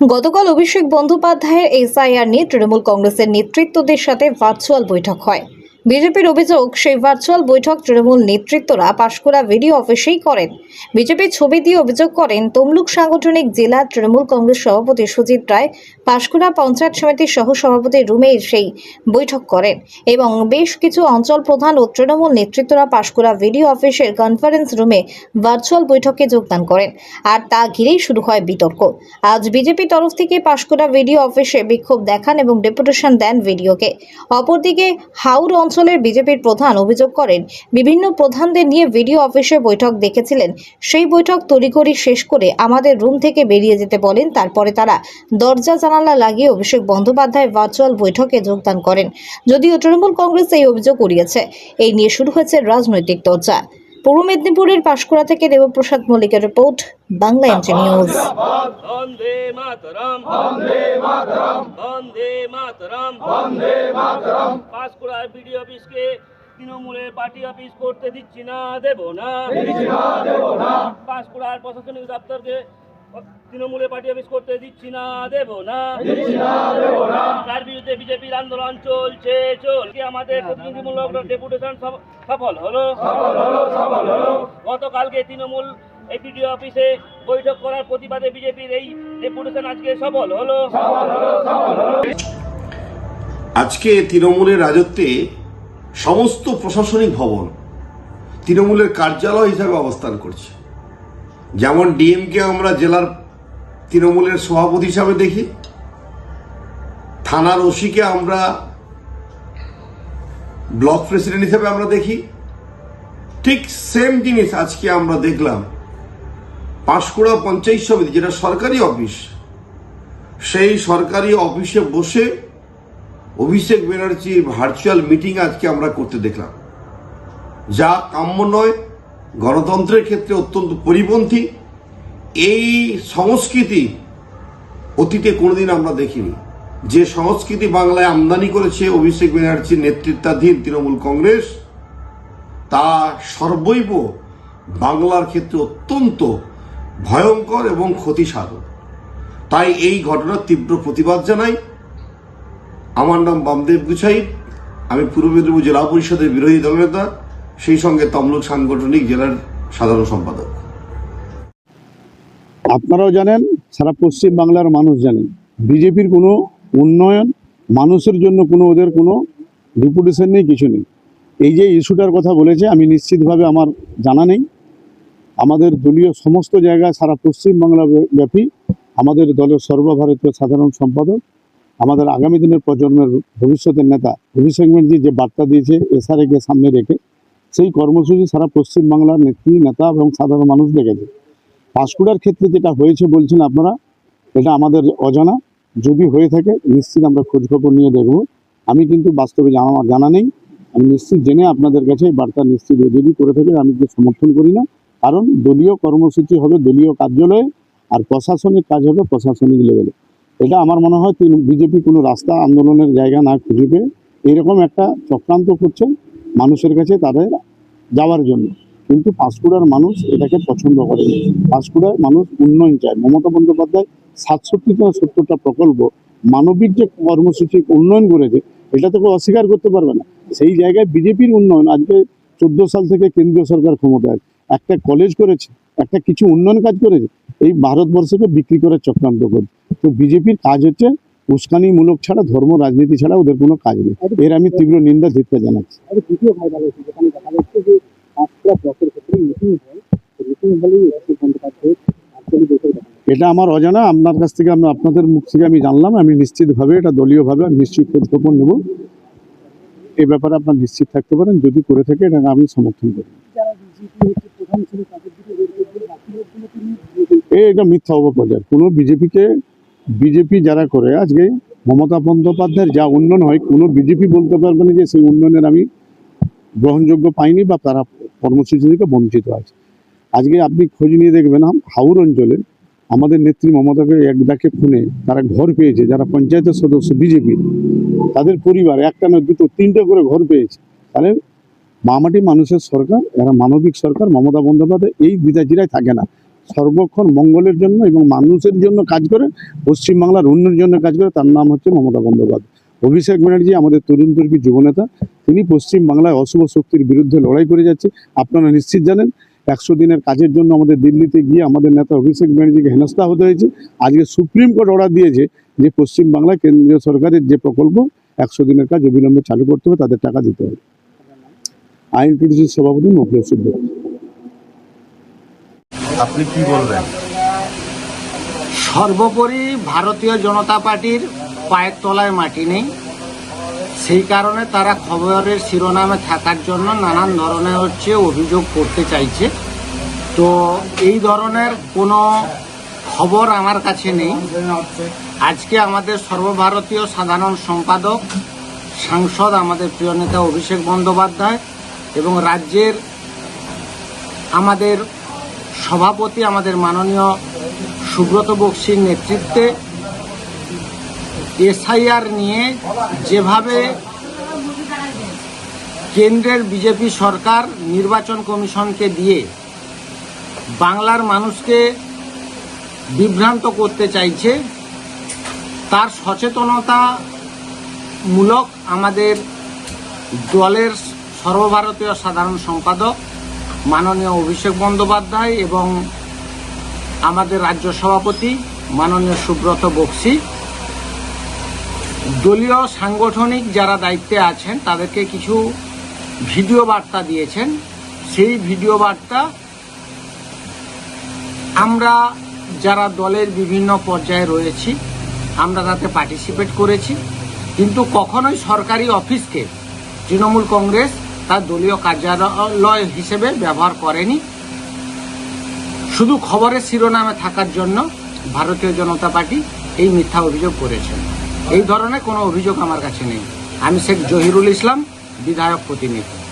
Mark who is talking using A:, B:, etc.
A: গতকাল অভিষেক বন্দ্যোপাধ্যায়ের এসআইআর নিয়ে তৃণমূল কংগ্রেসের নেতৃত্বদের সাথে ভার্চুয়াল বৈঠক হয়। বিজেপির অভিযোগ, সেই ভার্চুয়াল বৈঠক তৃণমূল নেতৃত্বরা পাশকুড়া ভিডিও অফিসেই করেন। বিজেপির ছবি দিয়ে অভিযোগ করেন, তমলুক সাংগঠনিক জেলা তৃণমূল কংগ্রেস সভাপতি সুজিত রায় পাশকুড়া পঞ্চায়েত সমিতির সহ সভাপতির রুমে সেই বৈঠক করেন এবং বেশ কিছু অঞ্চল প্রধান ও তৃণমূল নেতৃত্বরা পাশকুড়া ভিডিও অফিসের কনফারেন্স রুমে ভার্চুয়াল বৈঠকে যোগদান করেন আর তা ঘিরেই শুরু হয় বিতর্ক। আজ বিজেপি তরফ থেকে পাশকুড়া ভিডিও অফিসে বিক্ষোভ দেখান এবং ডেপুটেশন দেন ভিডিওকে। অপরদিকে হাউর অঞ্চলের বিজেপির প্রধান অভিযোগ করেন, বিভিন্ন প্রধানদের নিয়ে ভিডিও অফিসে বৈঠক দেখেছিলেন। সেই বৈঠক তড়িঘড়ি শেষ করে আমাদের রুম থেকে বেরিয়ে যেতে বলেন। তারপরে তারা দরজা, জানালা লাগিয়ে অভিষেক বন্দ্যোপাধ্যায় ভার্চুয়াল বৈঠকে যোগদান করেন। যদিও তৃণমূল কংগ্রেস এই অভিযোগ করিয়েছে এই নিয়ে শুরু হয়েছে রাজনৈতিক চর্চা পূর্ব মেদিনীপুরের পাশকুড়া থেকে দেবপ্রসাদ মল্লিকের report Bangla NG news.
B: Vande Mataram Vande Mataram Vande Mataram Vande Mataram পাঁশকুড়ার BDO অফিসকে তৃণমূলের পার্টি অফিস করতে দিচ্ছি না দেব না। দিচ্ছি না দেব না। পাঁশকুড়ার প্রশাসনিক দপ্তরকে তৃণমূলের পার্টি অফিস করতে দিচ্ছি না দেব না। দিচ্ছি না দেব না। তার বিরুদ্ধে বিজেপির আন্দোলন চলছে চলছে। আমাদের প্রতিনিধিমূলক ডেপুটেশন সফল হলো? সফল হলো সফল হলো। গতকালকে তৃণমূল এই বিডিও অফিসে বৈঠক করার প্রতিবাদে বিজেপির এই ডেপুটেশন আজকে সফল হলো।
C: আজকে তৃণমূলের রাজত্বে সমস্ত প্রশাসনিক ভবন তৃণমূলের কার্যালয় হিসাবে অবস্থান করছে। যেমন ডিএমকে আমরা জেলার তৃণমূলের সভাপতি হিসাবে দেখি, থানার ওসিকে আমরা ব্লক প্রেসিডেন্ট হিসাবে আমরা দেখি, ঠিক সেম জিনিস আজকে আমরা দেখলাম। পাঁশকুড়া পঞ্চায়েত সমিতি, যেটা সরকারি অফিস, সেই সরকারি অফিসে বসে অভিষেক ব্যানার্জির ভার্চুয়াল মিটিং আজকে আমরা করতে দেখলাম। যা কাম্য নয় গণতন্ত্রের ক্ষেত্রে অত্যন্ত পরিপন্থী। এই সংস্কৃতি অতীতে কোনোদিন আমরা দেখিনি। যে সংস্কৃতি বাংলায় আমদানি করেছে অভিষেক ব্যানার্জির নেতৃত্বাধীন তৃণমূল কংগ্রেস, তা সর্বৈব বাংলার ক্ষেত্রে অত্যন্ত ভয়ঙ্কর এবং ক্ষতিসাধক। তাই এই ঘটনার তীব্র প্রতিবাদ জানাই। আমার নাম বামদেব গুছাই। আমি পূর্ব মেদিনীপুর জেলা পরিষদের বিরোধী দলনেতা। সেই সঙ্গে তমলুক সাংগঠনিক জেলার সাধারণ সম্পাদক।
D: আপনারাও জানেন, সারা পশ্চিম বাংলার মানুষ জানেন, বিজেপির কোনো উন্নয়ন, মানুষের জন্য কোনো ওদের কোনো রিপুটেশন নেই, কিছু নেই। এই যে ইস্যুটার কথা বলেছে, আমি নিশ্চিতভাবে আমার জানা নেই। আমাদের দলীয় সমস্ত জায়গায় সারা পশ্চিম বাংলা ব্যাপী, আমাদের দলের সর্বভারতীয় সাধারণ সম্পাদক, আমাদের আগামী দিনের প্রজন্মের ভবিষ্যতের নেতা অভিষেক ব্যানার্জি যে বার্তা দিয়েছে এসআরএকে সামনে রেখে সেই কর্মসূচি সারা পশ্চিম বাংলার নেত্রী, নেতা এবং সাধারণ মানুষ দেখেছে। পাঁশকুড়ার ক্ষেত্রে যেটা হয়েছে বলছেন আপনারা, এটা আমাদের অজানা। যদি হয়ে থাকে, নিশ্চিত আমরা খোঁজখবর নিয়ে দেখব। আমি কিন্তু বাস্তবে জানা জানা নেই। আমি নিশ্চিত জেনে আপনাদের কাছে এই বার্তা নিশ্চিত যদি করে থাকে, আমি তো সমর্থন করি না। কারণ দলীয় কর্মসূচি হবে দলীয় কার্যালয়ে আর প্রশাসনিক কাজ হবে প্রশাসনিক লেভেলে। এটা আমার মনে হয় বিজেপি কোনো রাস্তা আন্দোলনের জায়গা না খুঁজে পেয়ে। এরকম একটা চক্রান্ত করছে। মানুষের কাছে তাদের যাওয়ার জন্য। কিন্তু পাঁশকুড়ার মানুষ এটাকে পছন্দ করে পাঁশকুড়ার মানুষ উন্নয়ন চায়। মমতা বন্দ্যোপাধ্যায় সাতষট্টি সাতষট্টিটা সত্তরটা প্রকল্প মানবিক যে কর্মসূচি উন্নয়ন করেছে, এটা তো কেউ অস্বীকার করতে পারবে না। সেই জায়গায় বিজেপির উন্নয়ন, আজকে চোদ্দ সাল থেকে কেন্দ্রীয় সরকার ক্ষমতায় একটা কলেজ করেছে, একটা কিছু উন্নয়ন কাজ করেছে, এই ভারতবর্ষকে বিক্রি করে চক্রান্ত করে তো বিজেপির কাজ হচ্ছে উস্কানিমূলক ছাড়া ধর্ম রাজনীতি ছাড়া ওদের কোনো কাজ নেই। এর আমি তীব্র নিন্দা ধিক্কার জানাচ্ছি। এটা আমার অজানা আপনার কাছ থেকে আমি আপনাদের মুখ থেকে আমি জানলাম আমি নিশ্চিতভাবে এটা দলীয়ভাবে আমি নিশ্চিত খোঁজখবর নেব। এই ব্যাপারে আপনার নিশ্চিত থাকতে পারেন যদি করে থাকে এটা আমি সমর্থন করি। এটা মিথ্যা অপপ্রচার কোনো বিজেপিকে বিজেপি যারা করে, আজকে মমতা বন্দ্যোপাধ্যায়ের যা উন্নয়ন হয়, কোনো বিজেপি বলতে পারবে না যে সেই উন্নয়নের আমি গ্রহণযোগ্য পাইনি বা তারা কর্মসূচি থেকে বঞ্চিত আছে। আজকে আপনি খোঁজ নিয়ে দেখবেন হাওর অঞ্চলে আমাদের নেত্রী মমতাকে এক ডাকে ফোনে তারা ঘর পেয়েছে, যারা পঞ্চায়েতের সদস্য বিজেপি তাদের পরিবার একটা না দুটো, তিনটে করে ঘর পেয়েছে। তাহলে মামাটি মানুষের সরকার, এরা মানবিক সরকার, মমতা বন্দ্যোপাধ্যায় এই বিদাজিরায় থাকে না। সর্বক্ষণ মঙ্গলের জন্য এবং মানুষের জন্য কাজ করে, পশ্চিমবাংলার উন্নয়নের জন্য কাজ করে, তার নাম হচ্ছে মমতা বন্দ্যোপাধ্যায়। অভিষেক ব্যানার্জি আমাদের তরুণ তরুণী যুবনেতা, তিনি পশ্চিম বাংলায় অশুভ শক্তির বিরুদ্ধে লড়াই করে যাচ্ছে, আপনারা নিশ্চিত জানেন, একশো দিনের কাজের জন্য আমাদের দিল্লিতে গিয়ে আমাদের নেতা অভিষেক ব্যানার্জিকে হেনস্থা হতে হয়েছে। আজকে সুপ্রিম কোর্ট অর্ডার দিয়েছে যে পশ্চিম বাংলায় কেন্দ্রীয় সরকারের যে প্রকল্প, একশো দিনের কাজ অবিলম্বে চালু করতে হবে, তাদের টাকা দিতে হবে। আইন টিডিসির সভাপতি সিদ্ধ
E: আপনি কি বলবেন?
F: সর্বোপরি ভারতীয় জনতা পার্টির পায়ের তলায় মাটি নেই। সেই কারণে তারা খবরের শিরোনামে থাকার জন্য নানান ধরনের হচ্ছে অভিযোগ করতে চাইছে। তো এই ধরনের কোনো খবর আমার কাছে নেই। আজকে আমাদের সর্বভারতীয় সাধারণ সম্পাদক, সাংসদ আমাদের প্রিয় নেতা অভিষেক বন্দ্যোপাধ্যায় এবং রাজ্যের আমাদের সভাপতি আমাদের মাননীয় সুব্রত বক্সির নেতৃত্বে এসআইআর নিয়ে যেভাবে কেন্দ্রের বিজেপি সরকার নির্বাচন কমিশনকে দিয়ে বাংলার মানুষকে বিভ্রান্ত করতে চাইছে, তার সচেতনতা মূলক আমাদের দলের সর্বভারতীয় সাধারণ সম্পাদক মাননীয় অভিষেক বন্দ্যোপাধ্যায় এবং আমাদের রাজ্য সভাপতি মাননীয় সুব্রত বক্সি। দলীয় সাংগঠনিক যারা দায়িত্বে আছেন, তাদেরকে কিছু ভিডিও বার্তা দিয়েছেন। সেই ভিডিও বার্তা আমরা যারা দলের বিভিন্ন পর্যায়ে রয়েছি, আমরা তাতে পার্টিসিপেট করেছি। কিন্তু কখনোই সরকারি অফিসকে তৃণমূল কংগ্রেস তার দলীয় কার্যালয় হিসেবে ব্যবহার করেনি। শুধু খবরের শিরোনামে থাকার জন্য ভারতীয় জনতা পার্টি এই মিথ্যা অভিযোগ করেছেন এই ধরনের কোনো অভিযোগ আমার কাছে নেই। আমি শেখ জহিরুল ইসলাম, বিধায়ক প্রতিনিধি।